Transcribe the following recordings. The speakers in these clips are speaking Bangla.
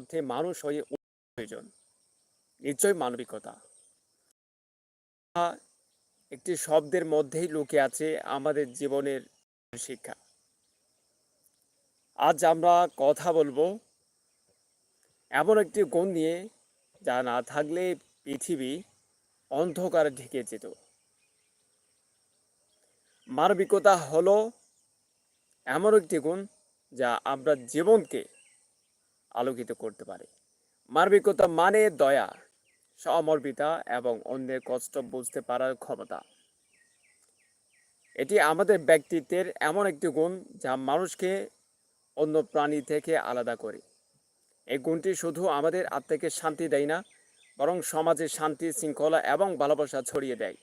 অর্থে মানুষ হয়ে প্রয়োজন। নিশ্চয় মানবিকতা। একটি শব্দের মধ্যেই লুকিয়ে আছে আমাদের জীবনের শিক্ষা। আজ আমরা কথা বলব এমন একটি গুণ নিয়ে যা না থাকলে পৃথিবী অন্ধকারে ঢেকে যেত। মানবিকতা হলো এমন একটি গুণ যা আমরা জীবনকে আলোকিত করতে পারে। মানবিকতা মানে দয়া, সমর্পিতা এবং অন্যের কষ্ট বুঝতে পারার ক্ষমতা। এটি আমাদের ব্যক্তিত্বের এমন একটি গুণ যা মানুষকে অন্য প্রাণী থেকে আলাদা করে। এই গুণটি শুধু আমাদের আত্মাকে শান্তি দেয় না, বরং সমাজে শান্তি, শৃঙ্খলা এবং ভালোবাসা ছড়িয়ে দেয়।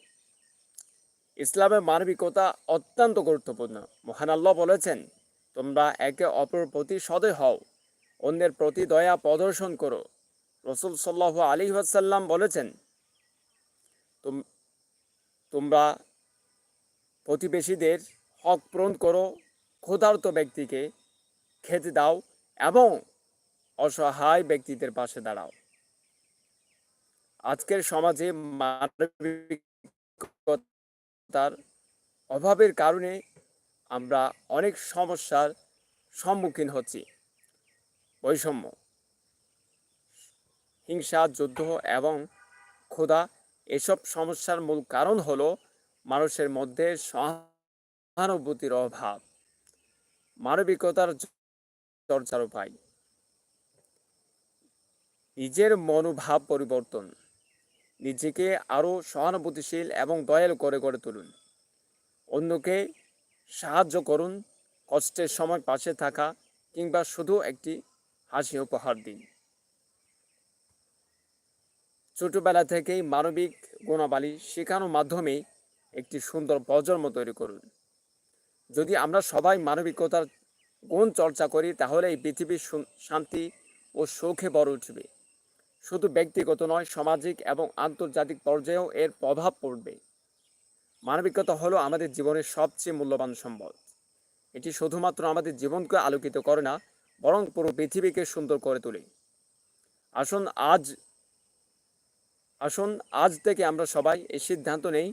ইসলামের মানবিকতা অত্যন্ত গুরুত্বপূর্ণ। মহান আল্লাহ বলেছেন, তোমরা একে অপরের প্রতি সদয় হও। অন্যের প্রতি দয়া প্রদর্শন করো। রসুল সাল্লাহ আলী ওয়াসাল্লাম বলেছেন, তোম- তোমরা প্রতিবেশীদের হক পূরণ করো, ক্ষুধার্ত ব্যক্তিকে খেতে দাও এবং অসহায় ব্যক্তিদের পাশে দাঁড়াও। আজকের সমাজে মানবিকতার অভাবের কারণে আমরা অনেক সমস্যার সম্মুখীন হচ্ছি। বৈষম্য। হিংসা, যুদ্ধ এবং ক্ষুধা এসব সমস্যার মূল কারণ হলো মানুষের মধ্যে সহানুভূতির অভাব। মানবিকতার চর্চার উপায়। নিজের মনোভাব পরিবর্তন। নিজেকে আরও সহানুভূতিশীল এবং দয়াল করে গড়ে তুলুন। অন্যকে সাহায্য করুন কষ্টের সময় পাশে থাকা কিংবা শুধু একটি হাসি উপহার দিন। ছোটবেলা থেকেই মানবিক গুণাবলী শেখানোর মাধ্যমে একটি সুন্দর প্রজন্ম তৈরি করুন। যদি আমরা সবাই মানবিকতার গুণ চর্চা করি, তাহলে এই পৃথিবীর শান্তি ও সুখে বড় উঠবে। শুধু ব্যক্তিগত নয়, সামাজিক এবং আন্তর্জাতিক পর্যায়েও এর প্রভাব পড়বে। মানবিকতা হলো আমাদের জীবনের সবচেয়ে মূল্যবান সম্পদ। এটি শুধুমাত্র আমাদের জীবনকে আলোকিত করে না বরং পুরো পৃথিবীকে সুন্দর করে তোলে। আসুন আজ আসুন আজ থেকে আমরা সবাই এই সিদ্ধান্ত নেই,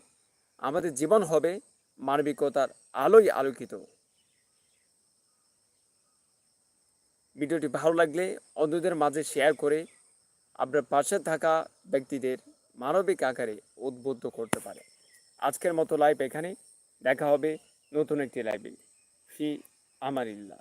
আমাদের জীবন হবে মানবিকতার আলোয় আলোকিত। ভিডিওটি ভালো লাগলে অন্যদের মাঝে শেয়ার করে আপনার পাশে থাকা ব্যক্তিদের মানবিক আকারে উদ্বুদ্ধ করতে পারে। আজকের মতো লাইভ এখানে দেখা হবে নতুন একটি লাইভে ফি আমারিল্লাহ